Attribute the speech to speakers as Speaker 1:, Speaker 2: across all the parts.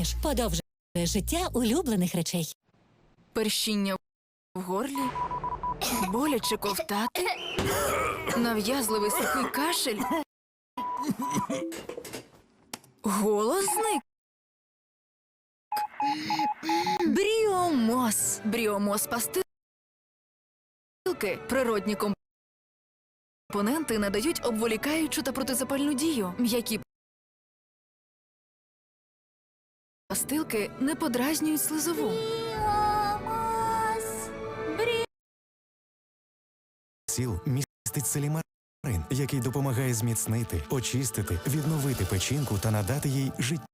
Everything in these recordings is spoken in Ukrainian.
Speaker 1: Фініш подовжує життя улюблених речей.
Speaker 2: першіння в горлі, боляче ковтати, нав'язливий сухий кашель. Голос зник. Бріомос. Бріомос пастилки. Природні компоненти надають обволікаючу та протизапальну дію. М'які пастилки не подразнюють слизову.
Speaker 3: Сіл містить селімарин, який допомагає зміцнити, очистити, відновити печінку та надати їй життя.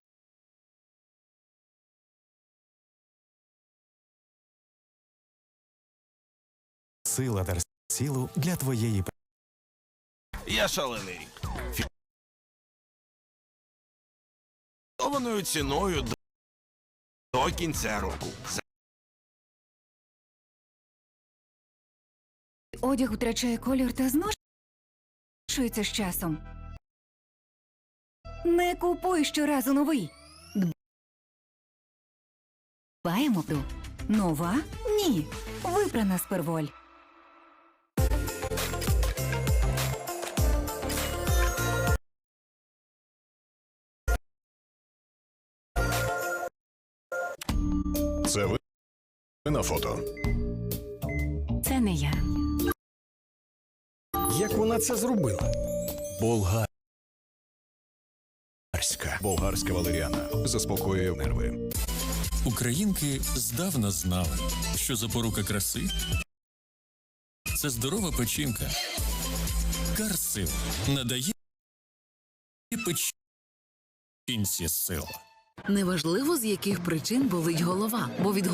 Speaker 3: Сила Дарсілу для твоєї
Speaker 4: Я шалений рік. Фіксованою ціною до кінця року.
Speaker 5: Одяг втрачає колір та зношується з часом. Не купуй щоразу новий. Дбаємо про нова? Ні. Випрана сперволь.
Speaker 6: Це ви на фото.
Speaker 5: Це не я.
Speaker 7: Як вона це зробила?
Speaker 6: Болгарська. Болгарська валеріана заспокоює нерви.
Speaker 8: Українки здавна знали, що запорука краси це здорова печінка. Карсил надає печінці сил.
Speaker 9: Неважливо, з яких причин болить голова, бо від